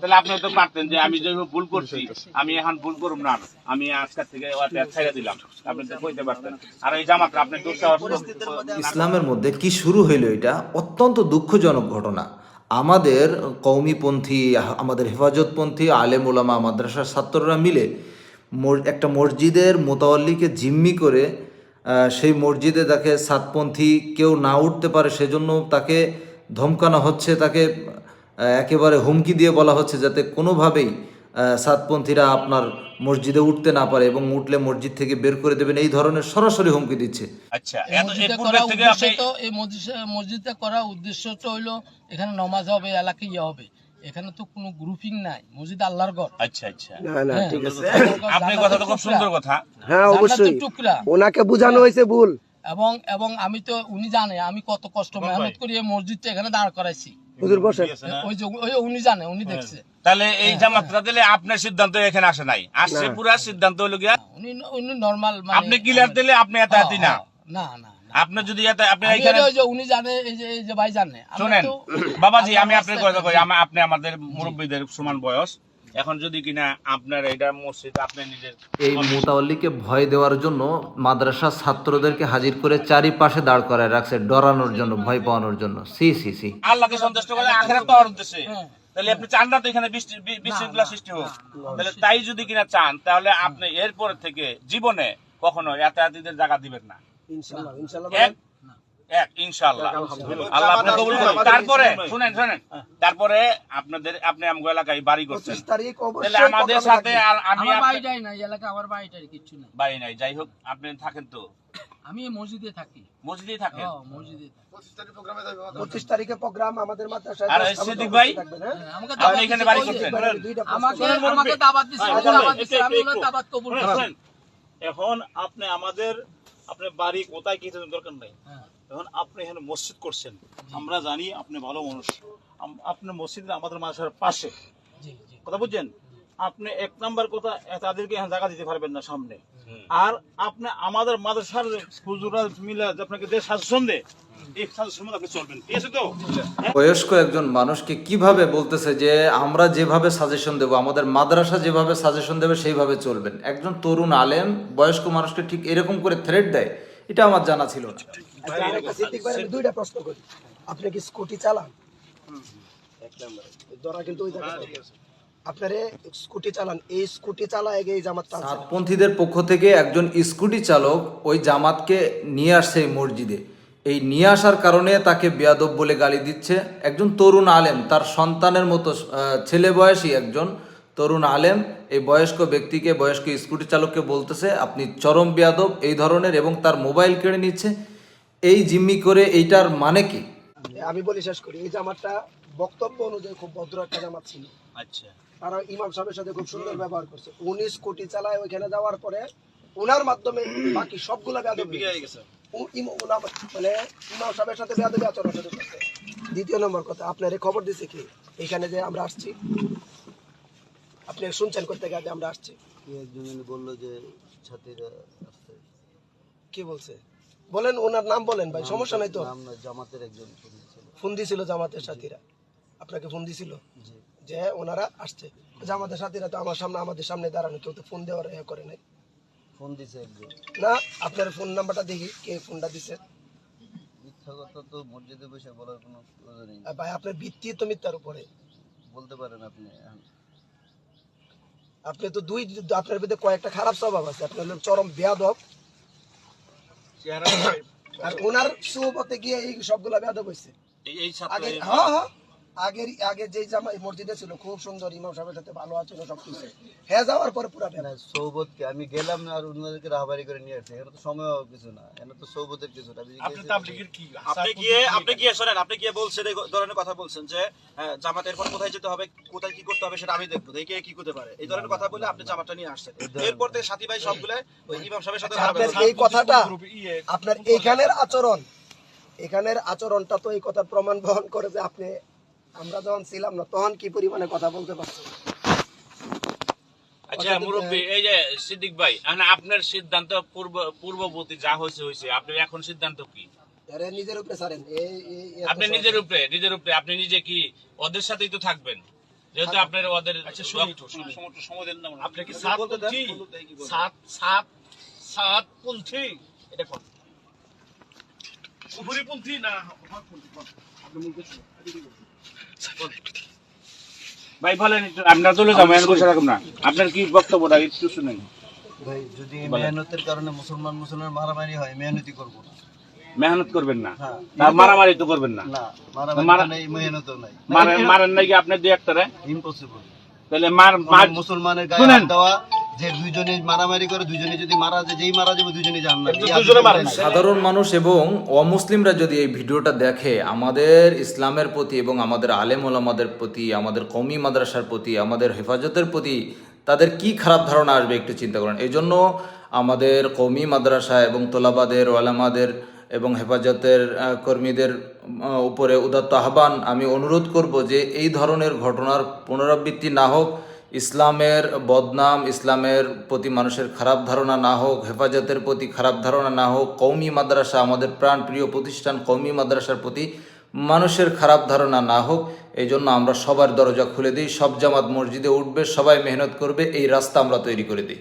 তাহলে আপনি তো পারতেন যে আমি যেভাবে ভুল করছি, আমি এখন ভুল করুম না। আমি আজকের থেকে ছেড়ে দিলাম। আপনি তো কইতে পারতেন। আর এই জামাটা আপনি ইসলামের মধ্যে কি শুরু হইল এটা? অত্যন্ত দুঃখজনক ঘটনা। আমাদের কৌমিপন্থী আমাদের হেফাজতপন্থী, আলেম ওলামা মাদ্রাসার ছাত্ররা মিলে একটা মসজিদের মোতাল্লিকে জিম্মি করে সেই মসজিদে তাকে সাতপন্থী কেউ না উঠতে পারে, সেজন্য তাকে ধমকানো হচ্ছে, তাকে একেবারে হুমকি দিয়ে বলা হচ্ছে যাতে কোনোভাবেই সাতপন্থীরা আপনার মসজিদে উঠতে না পারে এবং উঠলে মসজিদ থেকে বের করে দেবেন। এই ধরনের সরাসরি হুমকি দিচ্ছে। আচ্ছা এই মসজিদে করার উদ্দেশ্য তো এই মসজিদে- মসজিদে করার উদ্দেশ্য তো হইল এখানে নমাজ হবে এলাকায় ইয়ে হবে। এখানে তো কোনো গ্রুপিং নাই। মসজিদ আল্লাহর ঘর। আচ্ছা আচ্ছা। না না হ্যাঁ, ঠিক আছে। আপনি কথা তো খুব সুন্দর কথা। হ্যাঁ অবশ্যই। ওনাকে বোঝানো হয়েছে ভুল। এবং এবং আমি তো উনি জানে আমি কত কষ্ট মেহনত করে এই মসজিদটা এখানে দাঁড় করাইছি। হুজুর বসেন। ওই যে ওই উনি জানে উনি দেখছে। তাহলে এই জামাতটা দিলে আপনার সিদ্ধান্ত এখানে আসে নাই। আসছে পুরা সিদ্ধান্ত হলো গিয়া উনি উনি নর্মাল আপনি ক্লিয়ার দিলে আপনি এত হাতি না। না না আপনি যদি আপনি এখানে উনি জানে এই যে এই যে ভাই জানে। শুনেন। বাবাজি আমি আপনার কথা কই আপনি আমাদের মুরব্বীদের সমান বয়স। এখন যদি কিনা আপনার এটা মসজিদ আপনি নিজের এই মোতাল্লিকে ভয় দেওয়ার জন্য মাদ্রাসার ছাত্রদেরকে হাজির করে চারিপাশে দাঁড় করায় রাখছে ডরানোর জন্য ভয় পাওয়ানোর জন্য। সি সি সি। আল্লাহকে সন্তুষ্ট করে আখেরাত পাওয়ার উদ্দেশ্যে। হ্যাঁ। তাহলে আপনি চান না তো এখানে বিশৃঙ্খলা সৃষ্টি হোক। তাহলে তাই যদি কিনা চান তাহলে আপনি এরপর থেকে জীবনে কখনো এতায়াতিদের জায়গা দিবেন না। ইনশাআল্লাহ ইনশাআল্লাহ এক ইনশাআল্লাহ। আল্লাহ আপনি কবুল করুন তারপরে শুনেন শুনেন। তারপরে আপনাদের আপনি আমগো এলাকায় বাড়ি করছেন। তারিখ অবশ্যই আমাদের সাথে আর আমি আপনি- বাড়িটাই নাই এলাকা আমার বাড়িটাই কিচ্ছু নাই। বাড়ি নাই। যাই হোক আপনি থাকেন তো? আমি মসজিদে থাকি। মসজিদেই থাকেন? হ্যাঁ, মসজিদে থাকি। পঁচিশ তারিখে প্রোগ্রাম আমাদের মাদ্রাসায় আর সিদ্দিক ভাই? থাকবেন, হ্যাঁ? হ্যাঁ, আপনি এখানে বাড়ি করছেন। আমাকে আমাকে হ্যাঁ, দাওয়াত আমি দাওয়াত কবুল এখন আপনি আমাদের আপনার বাড়ি কোথায় কি দরকার নাই? হ্যাঁ, এখন আপনি এখানে মসজিদ করছেন আমরা জানি আপনি ভালো মানুষ। আপনার মসজিদ আমাদের মাসার পাশে। জি জি। কথা বুঝছেন? আপনি এক নাম্বার কথা তাদেরকে এখানে জায়গা দিতে পারবেন না সামনে। আর আপনি আমাদের মাদ্রাসার হুজুরা মিলে আপনাকে যে শাসন দেয় বয়স্ক একজন মানুষকে কীভাবে বলতেছে যে আমরা যেভাবে সাজেশন দেব আমাদের মাদ্রাসা যেভাবে সাজেশন দেবে সেইভাবে চলবেন। একজন তরুণ আলেম বয়স্ক মানুষকে ঠিক এরকম করে থ্রেড দেয় এটা আমার জানা ছিল না। আচ্ছা, আমি দুইটা প্রশ্ন করি। আপনি কি স্কুটি চালান? ধরা কিন্তু ওই আপনারে স্কুটি চালান। এই স্কুটি চালায় গিয়ে জামাত টানছে। সাতপন্থীদের পক্ষ থেকে একজন স্কুটি চালক ওই জামাতকে নিয়ে আসছে মসজিদে। এই নিয়ে আসার কারণে তাকে বেয়াদব বলে গালি দিচ্ছে। একজন তরুণ আলেম তার সন্তানের মতো আহ, ছেলে বয়সী একজন তরুণ আলেম এই বয়স্ক ব্যক্তিকে বয়স্ক স্কুটি চালককে বলতেছে আপনি চরম বেয়াদব এই ধরনের এবং তার মোবাইল কেড়ে নিচ্ছে। এই জিম্মি করে এইটার মানে কি? আমি বলি শেষ করি এই জামাতটা বক্তব্য অনুযায়ী খুব ভদ্র একটা জামাত ছিল। আচ্ছা। তারা ইমাম সাহেবের সাথে খুব সুন্দর ব্যবহার করছে। উনিশ কোটি চালায় ওইখানে যাওয়ার পরে ওনার মাধ্যমে বাকি সবগুলা বেয়াদব হয়ে গেছে। মানে ইমাম সাহেবের সাথে বেয়াদবি আচরণ দ্বিতীয় নম্বর কথা আপনার খবর দিছে কি? এখানে যে আমরা আসছি। আপনি শুনছেন করতে গিয়ে আমরা আসছি। একজন বলল যে ছাত্রীরা আসছে? কি বলছে? বলেন ওনার নাম বলেন ভাই সমস্যা নাই তো। জামাতের একজন ফোন দিছিল জামাতের সাথীরা। আপনাকে ফোন দিছিল? জি। যে ওনারা আসছে। জামাতের সাথীরা তো আমার সামনে আমাদের সামনে দাঁড়ানো কেউ তো ফোন দেওয়ার ইয়ে করে নাই। ফোন দিছে একজন। না আপনার ফোন নাম্বারটা দেখি কে ফোনটা দিছে। মিথ্যা কথা তো মসজিদে বসে বলার কোনো প্রয়োজন নেই। ভাই আপনার ভিত্তি তো মিথ্যার উপরে। বলতে পারেন আপনি আপনি তো দুই আপনার ভিতরে কয়েকটা খারাপ স্বভাব আছে। আপনি হলেন চরম বেয়াদব। আর ওনার সুপথে গিয়ে এই সবগুলা বেয়াদব হয়েছে আগে হ্যাঁ হ্যাঁ। আগের আগে যে জামা মসজিদে ছিল খুব সুন্দর ইমাম সাহেবের সাথে ভালো আচরণ সব কিছু হ্যাঁ যাওয়ার পরে পুরা না বেয়াদব সৌবতকে আমি গেলাম না আর ওনাদেরকে রাহাবারি করে নিয়ে আসছি এখানে তো সময় কিছু না এখানে তো সৌবতের কিছু না। আপনি তাবলিগের কি আপনি গিয়ে আপনি গিয়ে শোনেন আপনি গিয়ে বলছেন এই ধরনের কথা বলছেন যে হ্যাঁ, জামাত এরপর কোথায় যেতে হবে কোথায় কি করতে হবে সেটা আমি দেখব দেখে কি করতে পারে। এই ধরনের কথা বলে আপনি জামাটা নিয়ে আসছেন। এরপর থেকে সাথী ভাই সবগুলো ওই ইমাম সাহেবের সাথে আপনার এই কথাটা আপনার এইখানের আচরণ। এখানের আচরণটা তো এই কথার প্রমাণ বহন করে যে আপনি আমরা যখন ছিলাম না তখন কি পরিমাণে কথা বলতে পারছেন আচ্ছা মুরব্বী এই যে সিদ্দিক ভাই এখন আপনার সিদ্ধান্ত পূর্ব পূর্ববর্তী যা হয়েছে হয়েছে আপনার এখন সিদ্ধান্ত কি? নিজের উপরে ছাড়েন। আপনি নিজের উপরে নিজের উপরে আপনি নিজে কি ওদের সাথেই তো থাকবেন? যেহেতু আপনার ওদের আচ্ছা শুনি একটু, শুনি। সমস্ত সমাধান না আপনি কি সাতপন্থী? সাত সাত সাতপন্থী? এটা কোন? না ভাই বলেন আপনারা চলে বসে রাখুন না। আপনার কি বক্তব্যটা একটু শুনেন। ভাই যদি মেহনতের কারণে মুসলমান মুসলমান মারামারি হয় মেহনতি করব না। মেহনত করবেন না? হ্যাঁ। আর মারামারি তো করবেন না। না নাই। মারেন মারেন নাকি আপনি দুই একটারে ইম্পসিবল তাহলে মার মুসলমানের গায়ে দেওয়া যে দুইজনে মারামারি করে দুইজনে যদি মারা যায় যেই মারা যাবে দুইজনে সাধারণ মানুষ এবং অমুসলিমরা যদি এই ভিডিওটা দেখে আমাদের ইসলামের প্রতি এবং আমাদের আলেম ওলামাদের প্রতি আমাদের কমি মাদ্রাসার প্রতি আমাদের হেফাজতের প্রতি তাদের কি খারাপ ধারণা আসবে একটু চিন্তা করেন। এই জন্য আমাদের কমি মাদ্রাসা এবং তোলাবাদের ওলামাদের এবং হেফাজতের আহ, কর্মীদের উপরে উদাত্ত আহ্বান আমি অনুরোধ করব যে এই ধরনের ঘটনার পুনরাবৃত্তি না হোক ইসলামের বদনাম, ইসলামের প্রতি মানুষের খারাপ ধারণা না হোক, হেফাজতের প্রতি খারাপ ধারণা না হোক কৌমি মাদ্রাসা, আমাদের প্রাণ প্রিয় প্রতিষ্ঠান কৌমি মাদ্রাসার প্রতি মানুষের খারাপ ধারণা না হোক এই জন্য আমরা সবার দরজা খুলে দিই, সব জামাত মসজিদে উঠবে, সবাই মেহনত করবে, এই রাস্তা আমরা তৈরি করে দিই।